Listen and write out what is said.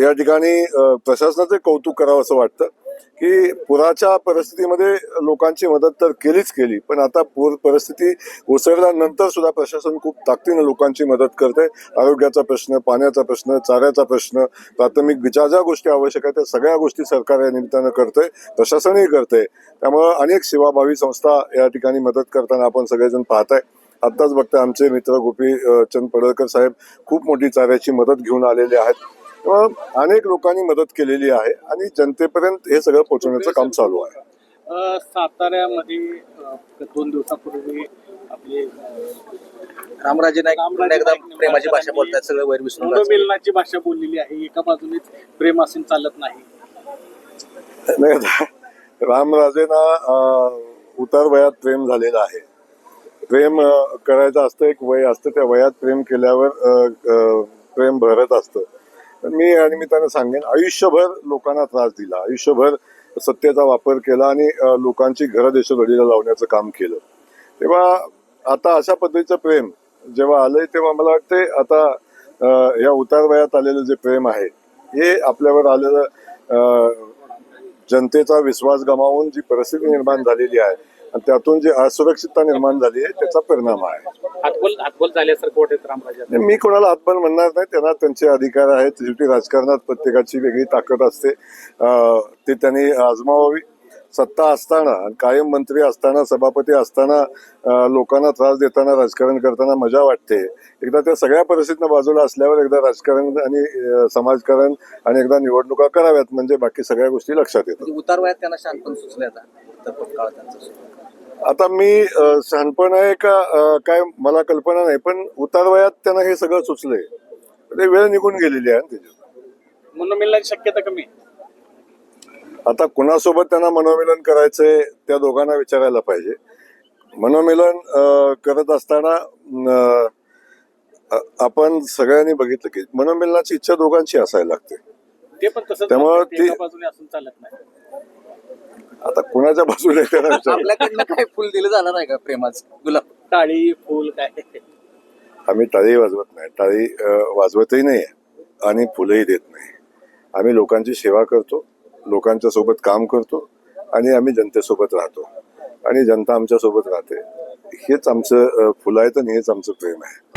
या ठिकाणी प्रशासनाचे कौतुक करावं असं वाटतं की पुराच्या परिस्थितीमध्ये लोकांची मदत तर केलीच केली पण आता पूर परिस्थिती ओसरल्यानंतर सुद्धा प्रशासन खूप ताकदीनं लोकांची मदत करते आरोग्याचा प्रश्न पाण्याचा प्रश्न चाऱ्याचा प्रश्न प्राथमिक ज्या ज्या गोष्टी आवश्यक आहेत त्या सगळ्या गोष्टी सरकार या निमित्तानं करतंय प्रशासनही करते त्यामुळं अनेक सेवाभावी संस्था या ठिकाणी मदत करताना आपण सगळेजण पाहताय. आत्ताच बघता आमचे मित्र गोपी चंद पडळकर साहेब खूप मोठी चाऱ्याची मदत घेऊन आलेले आहेत. अनेक लोकांनी मदत केलेली आहे आणि जनतेपर्यंत हे सगळं पोहोचवण्याचं काम चालू आहे. अ, साताऱ्यामध्ये दोन दिवसापूर्वी आपले रामराजे नाईक एकदा प्रेमाची भाषा बोलतात सगळं वैर विसरून. मिलनाची भाषा बोललेली आहे एका बाजूनेच प्रेम असून चालत नाही. रामराजेंना उतार वयात प्रेम झालेलं आहे. प्रेम करायचं असतं एक वय असतं त्या वयात प्रेम केल्यावर प्रेम भरत असतं. तर मी या निमित्तानं सांगेन आयुष्यभर लोकांना त्रास दिला आयुष्यभर सत्तेचा वापर केला आणि लोकांची घरं देशोधडीला लावण्याचं काम केलं. तेव्हा आता अशा पद्धतीचं प्रेम जेव्हा आलंय तेव्हा मला वाटते आता या उतार वयात आलेलं जे प्रेम आहे हे आपल्यावर आलेलं जनतेचा विश्वास गमावून जी परिस्थिती निर्माण झालेली आहे आणि त्यातून जी असुरक्षितता निर्माण झाली आहे त्याचा परिणाम आहे. हातबोल हातबोल झाल्यासारखं वाटत रामराजे नाही, मी कोणाला हातबल म्हणणार नाही त्यांना त्यांचे अधिकार आहेत. शेवटी राजकारणात प्रत्येकाची वेगळी ताकद असते. अं, ते त्यांनी आजमावावी. सत्ता असताना आणि कायम मंत्री असताना सभापती असताना अं, लोकांना त्रास देताना राजकारण करताना मजा वाटते. एकदा त्या सगळ्या परिस्थितीनं बाजूला असल्यावर एकदा राजकारण आणि अं, समाजकारण आणि एकदा निवडणुका कराव्यात म्हणजे बाकी सगळ्या गोष्टी लक्षात येतात. म्हणजे उतार वयात त्यांना शांतपण सुचले आता. काळ त्यांचा. आता मी शहाणपण आहे का काय मला कल्पना नाही पण उतार वयात त्यांना हे सगळं सुचलंय. ते वेळ निघून गेलेली आहे ना त्याच्यात. मनोमिलनाची शक्यता कमी. आता कुणासोबत त्यांना मनोमिलन करायचंय त्या दोघांना विचारायला पाहिजे. मनोमिलन करत असताना आपण सगळ्यांनी बघितलं की मनोमिलनाची इच्छा दोघांची असायला लागते. ते पण तसंच त्यामुळं ती- एका बाजूने असून चालत नाही आता कुणाच्या बाजूने आपल्याकडनं काय फुल दिलं जाणार आहे का प्रेमाचं? गुलाब. टाळी फुल काय? आम्ही टाळी वाजवत नाही. टाळी वाजवतही नाही आणि फुलंही देत नाही. आम्ही लोकांची सेवा करतो लोकांच्या सोबत काम करतो आणि आम्ही जनतेसोबत राहतो. आणि जनता आमच्यासोबत राहते. हेच आमचं अ, फुलं आहेत आणि हेच आमचं प्रेम आहे.